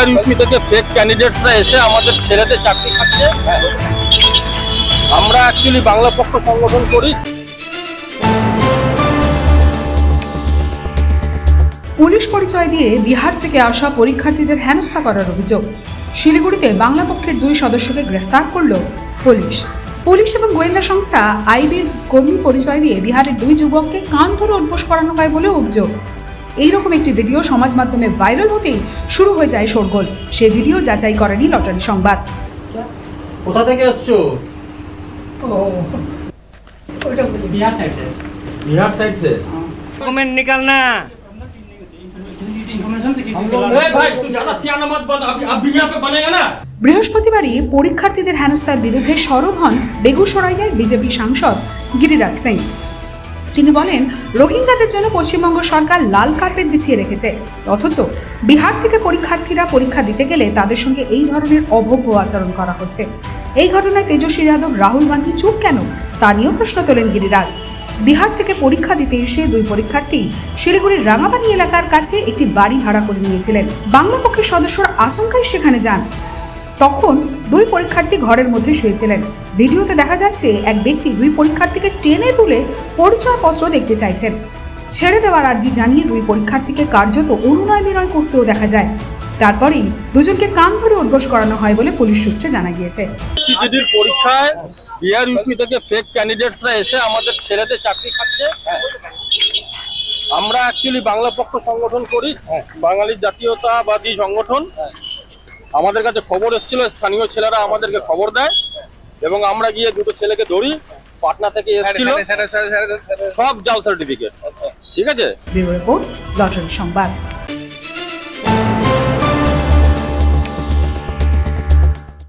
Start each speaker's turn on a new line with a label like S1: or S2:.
S1: আর থেকে ফেক ক্যান্ডিডেটসরা এসে আমাদের ছেলেদের চাকরি খাচ্ছে। আমরা অ্যাকচুয়ালি বাংলা পক্ষ সংগঠন করি।
S2: পুলিশ পরিচয় দিয়ে বিহার থেকে আসা পরীক্ষার্থীদের হেনস্থা করার অভিযোগ। শিলিগুড়িতে বাংলা পক্ষের দুই সদস্যকে গ্রেফতার করল পুলিশ। পুলিশ এবং গোয়েন্দা সংস্থা আইবির কর্মী পরিচয় দিয়ে বিহারের দুই যুবককে কান ধরে উদ্বোস করানো হয় বলে অভিযোগ। এইরকম একটি ভিডিও সমাজ মাধ্যমে ভাইরাল হতেই শুরু হয়ে যায় শোরগোল সেই ভিডিও যাচাই করেনি লটারি সংবাদ
S3: কোথা থেকে এসছো
S4: बिहार साइड से
S3: बिहार साइड से
S5: डॉक्यूमेंट निकालना
S4: इन्फॉर्मेशन से किसी को
S1: ए भाई तू ज्यादा सियाना मत बन अब अब भी यहाँ पे बनेगा ना
S2: বৃহস্পতিবারই পরীক্ষার্থীদের হেনস্থার বিরুদ্ধে সরব হন বেগুসরাইয়ের বিজেপি সাংসদ গিরিরাজ সিং তিনি বলেন, রোহিঙ্গাদের জন্য পশ্চিমবঙ্গ সরকার লাল কার্পেট বিছিয়ে রেখেছে। অথচ বিহার থেকে পরীক্ষার্থীরা পরীক্ষা দিতে গেলে তাদের সঙ্গে এই ধরনের অভব্য আচরণ করা হচ্ছে। এই ঘটনায় তেজস্বী যাদব, রাহুল গান্ধী চুপ কেন? তা নিয়েও প্রশ্ন তোলেন গিরিরাজ। বিহার থেকে পরীক্ষা দিতে এসে দুই পরীক্ষার্থী শিলিগুড়ির রাঙাবাড়ি এলাকার কাছে একটি বাড়ি ভাড়া করে নিয়েছিলেন। বাংলা পক্ষের সদস্যরা আচমকাই সেখানে যান। তখন দুই পরীক্ষার্থী ঘরের মধ্যে শুয়েছিলেন। ভিডিওতে দেখা যাচ্ছে এক ব্যক্তি দুই পরীক্ষার্থীকে টেনে তুলে পরিচয়পত্র দেখতে চাইছেন। ছেড়ে দেওয়ার আর্জি জানিয়ে দুই পরীক্ষার্থীকে কার্যত অনুনয় বিনয় করতেও দেখা যায়। তারপরেই দুজনকে কান ধরে উদ্বোস করানো হয় বলে পুলিশ সূত্রে জানা গিয়েছে।
S1: পরীক্ষায় থেকে ক্যান্ডিডেটসরা এসে আমাদের ছেলেদের আমরা অ্যাকচুয়ালি বাংলা পক্ষ সংগঠন করি, বাঙালি জাতীয়তাবাদী সংগঠন। আমাদের কাছে খবর এসেছিল স্থানীয় ছেলেরা আমাদেরকে খবর দেয় এবং আমরা গিয়ে দুটো ছেলেকে ধরি পাটনা থেকে এসেছিল। সব যাও সার্টিফিকেট ঠিক আছে?
S2: রিপোর্ট লটারি সংবাদ।